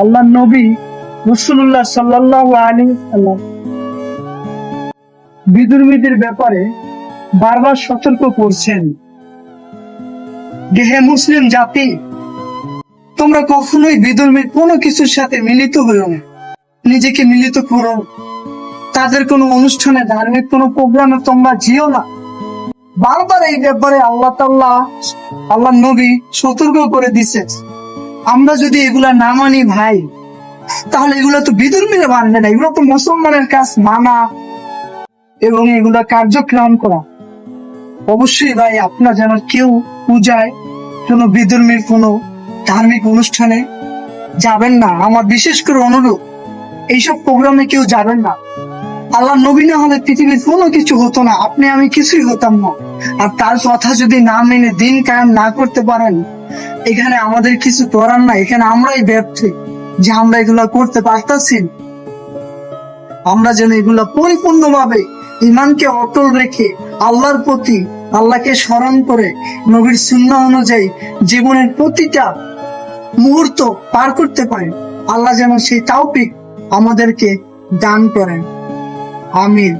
আল্লাহ নবী রসুল্লাহ সাল্লাহ আলী সাল্লাম বিদুর্মীদের ব্যাপারে বারবার সতর্ক করছেন। যে হে মুসলিম জাতি, তোমরা কখনোই বিদুর্মীর কোনো কিছুর সাথে মিলিত হইও না। নিজেকে মিলিত করো। তাদের কোনো অনুষ্ঠানে, ধার্মিক কোনো প্রোগ্রামে তোমরা যেও না। বারবার এই ব্যাপারে আল্লাহ তাল্লাহ আল্লাহ নবী সতর্ক করে দিছে আমরা যদি এগুলা না মানি ভাই, তাহলে এগুলো তো বিদুর্মীরা মানবে না। এগুলো তো মুসলমানের কাজ মানা এবং এগুলা কার্যক্রম করা। অবশ্যই ভাই, আপনার যেন কেউ পূজায় কোনো বিধর্মীর কোনো ধার্মিক অনুষ্ঠানে যাবেন না। আমার বিশেষ করে অনুরোধ, এইসব প্রোগ্রামে কেউ যাবেন না। আল্লাহ নবী না হলে পৃথিবীর কোনো কিছু হতো না। আপনি, আমি কিছুই হতাম না। আর তার কথা যদি না মেনে দিন কায়েম না করতে পারেন, এখানে আমাদের কিছু করার না এখানে আমরাই ব্যর্থ, যে আমরা এগুলা করতে পারতাছি আমরা যেন এগুলা পরিপূর্ণভাবে ইমানকে অটল রেখে আল্লাহর প্রতি, আল্লাহকে স্মরণ করে নবীর শূন্য অনুযায়ী জীবনের প্রতিটা মুহূর্ত পার করতে পারে আল্লাহ যেন সেই তাওপিক আমাদেরকে দান করেন। আমিন